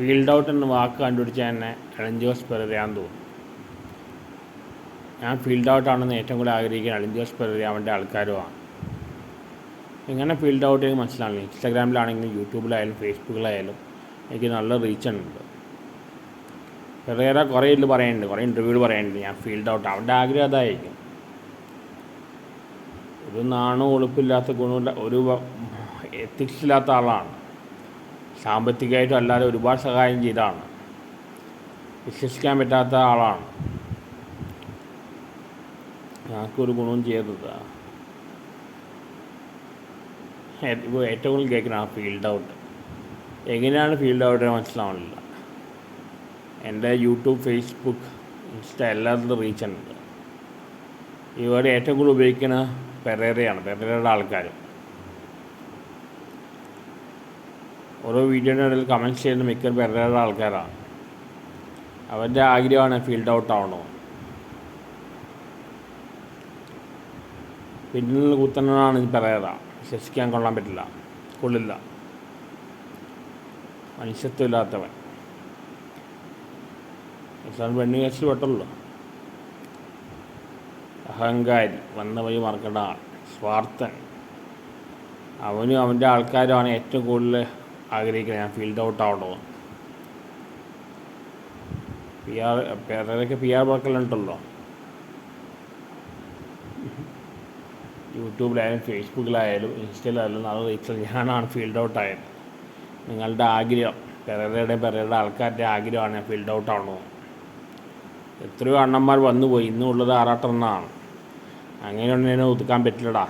Field out എന്ന വാക്ക് കണ്ടുപിടിച്ച തന്നെ അളിഞ്ചോസ് പെരയാന്ന് തോന്നുന്നു. ഞാൻ ഫീൽഡ് ഔട്ടാണെന്ന് ഏറ്റവും കൂടുതൽ ആഗ്രഹിക്കുന്ന അളിഞ്ചോസ് പെരയ അവന്റെ ആൾക്കാരുമാണ്. എങ്ങനെ ഫീൽഡ് ഔട്ട് ചെയ്ത് മനസ്സിലാണെങ്കിൽ ഇൻസ്റ്റാഗ്രാമിലാണെങ്കിലും യൂട്യൂബിലായാലും ഫേസ്ബുക്കിലായാലും എനിക്ക് നല്ല റീച്ച് ഉണ്ട്. പെരേര കുറേ ഇതിൽ പറയുന്നുണ്ട് കുറേ ഇന്റർവ്യൂവിൽ പറയുന്നുണ്ട് ഞാൻ ഫീൽഡ് ഔട്ട് അവന്റെ ആഗ്രഹം അതായിരിക്കും. ഒരു നാണോ ഉളുപ്പില്ലാത്ത ഗുണമില്ല ഒരു എത്തിക്സില്ലാത്ത ആളാണ്. സാമ്പത്തികമായിട്ടും അല്ലാതെ ഒരുപാട് സഹായം ചെയ്താണ് വിശ്വസിക്കാൻ പറ്റാത്ത ആളാണ്. ഞങ്ങൾക്കൊരു ഗുണവും ചെയ്തത് ഏറ്റവും കൂടുതൽ കേൾക്കുന്ന ആ ഫീൽഡ് ഔട്ട് എങ്ങനെയാണ് ഫീൽഡ് ഔട്ട് മനസ്സിലാവണില്ല എന്റെ യൂട്യൂബ് ഫേസ്ബുക്ക് ഇൻസ്റ്റ എല്ലാത്തിലും റീച്ച് ഉണ്ട്. ഇവർ ഏറ്റവും കൂടുതൽ ഉപയോഗിക്കുന്ന പെരേരയാണ് പെരേരയുടെ ആൾക്കാർ ഓരോ വീഡിയോയുടെ ഇടയിൽ കമന്റ്സ് ചെയ്യുന്ന മിക്ക പേരുടെ ആൾക്കാരാണ്. അവരുടെ ആഗ്രഹമാണ് ഫീൽഡ് ഔട്ട് ആവണോ. പിന്നിൽ കുത്തനാണ് ഇത് പെരേര വിശ്വസിക്കാൻ കൊള്ളാൻ പറ്റില്ല. കൊള്ളില്ല. മനുഷ്യത്വമില്ലാത്തവൻ. പെണ്ണു കേസിൽ പെട്ടല്ലോ. അഹങ്കാരി. വന്ന വഴി മറക്കേണ്ട ആൾ. സ്വാർത്ഥൻ. അവനും അവന്റെ ആൾക്കാരുമാണ് ഏറ്റവും കൂടുതൽ ആഗ്രഹിക്കുന്നത് ഞാൻ ഫീൽഡ് ഔട്ട് ആവണോ? പി ആർ പേരൊക്കെ പി ആർ വർക്കലുണ്ടല്ലോ യൂട്യൂബിലായാലും ഫേസ്ബുക്കിലായാലും ഇൻസ്റ്റയിലായാലും നല്ല റീച്ചിൽ ഞാനാണ് ഫീൽഡ് ഔട്ട് ആയത്. നിങ്ങളുടെ ആഗ്രഹം പെരയുടെ പെരയുടെ ആൾക്കാരുടെ ആഗ്രഹമാണ് ഞാൻ ഫീൽഡ് ഔട്ട് ആവണോ എത്രയോ അണ്ണന്മാർ വന്നുപോയി ഇന്നുള്ളത് ആറാട്ടെണ്ണമാണ് അങ്ങനെയൊന്നും എന്നെ ഒതുക്കാൻ പറ്റില്ലടാ.